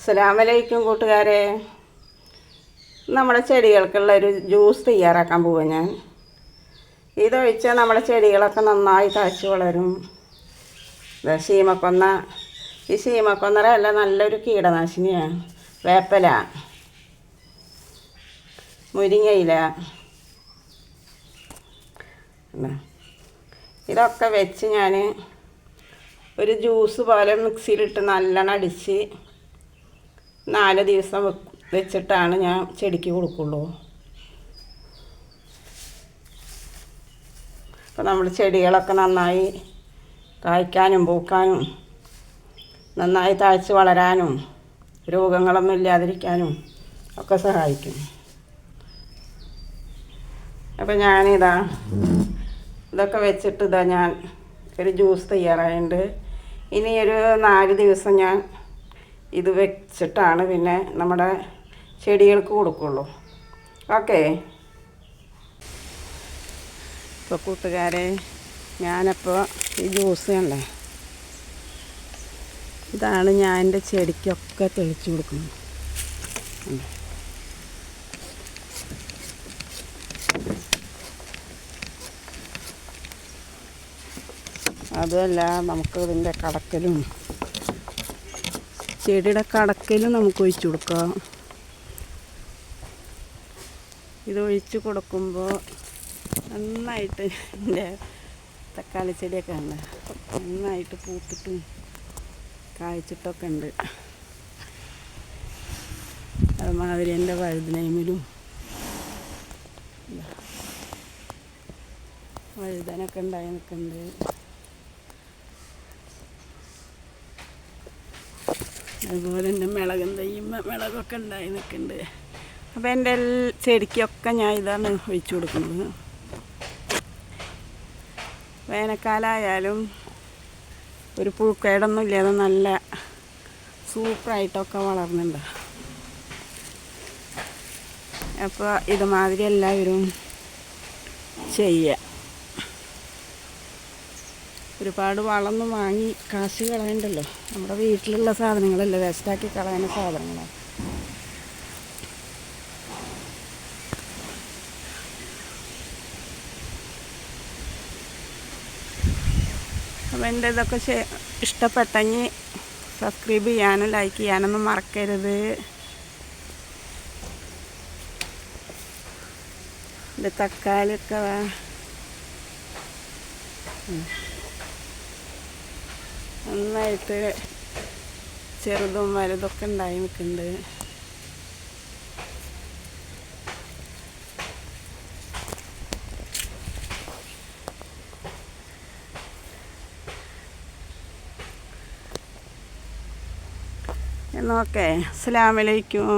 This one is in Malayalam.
അസ്സലാമലൈക്കും കൂട്ടുകാരെ. നമ്മുടെ ചെടികൾക്കുള്ള ഒരു ജ്യൂസ് തയ്യാറാക്കാൻ പോവാ ഞാൻ. ഇതൊഴിച്ചാൽ നമ്മുടെ ചെടികളൊക്കെ നന്നായി തഴച്ചു വളരും. ശീമക്കൊന്ന. ഈ ശീമക്കൊന്നറല്ല നല്ലൊരു കീടനാശിനിയാണ് വേപ്പല. മുരിങ്ങയില. ഇതാ. ഇതൊക്കെ വെച്ച് ഞാൻ ഒരു ജ്യൂസ് പോലെ മിക്സിയിലിട്ട് നല്ലോണം അടിച്ച് നാല് ദിവസം വെച്ചിട്ടാണ് ഞാൻ ചെടിക്ക് കൊടുക്കുള്ളൂ. അപ്പോൾ നമ്മൾ ചെടികളൊക്കെ നന്നായി കായ്ക്കാനും പൂക്കാനും നന്നായി താഴ്ച വളരാനും രോഗങ്ങളൊന്നും ഇല്ലാതിരിക്കാനും ഒക്കെ സഹായിക്കും. അപ്പോൾ ഞാനിതാ ഇതൊക്കെ വെച്ചിട്ട് ഇതാ ഞാൻ ഒരു ജ്യൂസ് തയ്യാറായിട്ടുണ്ട് ഇനി ഒരു നാല് ദിവസം ഞാൻ ഇത് വെച്ചിട്ടാണ് പിന്നെ നമ്മുടെ ചെടികൾക്ക് കൊടുക്കുള്ളൂ. ഓക്കെ. ഇപ്പോൾ കൂട്ടുകാരെ ഞാനപ്പോൾ ഈ ജ്യൂസ് കണ്ടേ. ഇതാണ് ഞാൻ എന്റെ ചെടിക്കൊക്കെ തെളിച്ചു കൊടുക്കുന്നത്. അതല്ല നമുക്ക് ഇതിന്റെ കടക്കലും ചെടിയുടെ കടക്കലും നമുക്ക് ഒഴിച്ചു കൊടുക്കാം. ഇത് ഒഴിച്ചു കൊടുക്കുമ്പോൾ നന്നായിട്ട് എന്റെ തക്കാളി ചെടിയൊക്കെ ഉണ്ട് നന്നായിട്ട് പൂത്തിട്ടും കായ്ച്ചിട്ടൊക്കെ ഉണ്ട്. അതുമാതിരി എന്റെ വഴുതനയിലും വഴുതനൊക്കെ ഉണ്ടായി നിൽക്കുന്നുണ്ട്. അതുപോലെ തന്നെ മിളകും തയ്യുമ്പോൾ മിളകൊക്കെ ഉണ്ടായി നിൽക്കുന്നുണ്ട്. അപ്പോൾ എന്റെ ചെടിക്കൊക്കെ ഞാൻ ഇതാണ് ഒഴിച്ചു കൊടുക്കുന്നത്. വേനൽക്കാലമായാലും ഒരു പുഴുക്കേടൊന്നും ഇല്ലാതെ നല്ല സൂപ്പറായിട്ടൊക്കെ വളർന്നുണ്ട്. അപ്പോൾ ഇതുമാതിരി എല്ലാവരും ചെയ്യുക. ഒരുപാട് വളമൊന്നും വാങ്ങി കാശ് കളയണ്ടല്ലോ. നമ്മുടെ വീട്ടിലുള്ള സാധനങ്ങളല്ലേ വേസ്റ്റാക്കി കളയുന്ന സാധനങ്ങളാണ് അപ്പം എന്റെ ഇതൊക്കെ ഇഷ്ടപ്പെട്ടെങ്കിൽ സബ്സ്ക്രൈബ് ചെയ്യാനും ലൈക്ക് ചെയ്യാനൊന്നും മറക്കരുത്. ഇത് തക്കാളിയൊക്കെ നന്നായിട്ട് ചെറുതും വലുതൊക്കെ ഉണ്ടായി നിൽക്കുന്നുണ്ട്. നോക്കേ അസ്സലാമലൈക്കും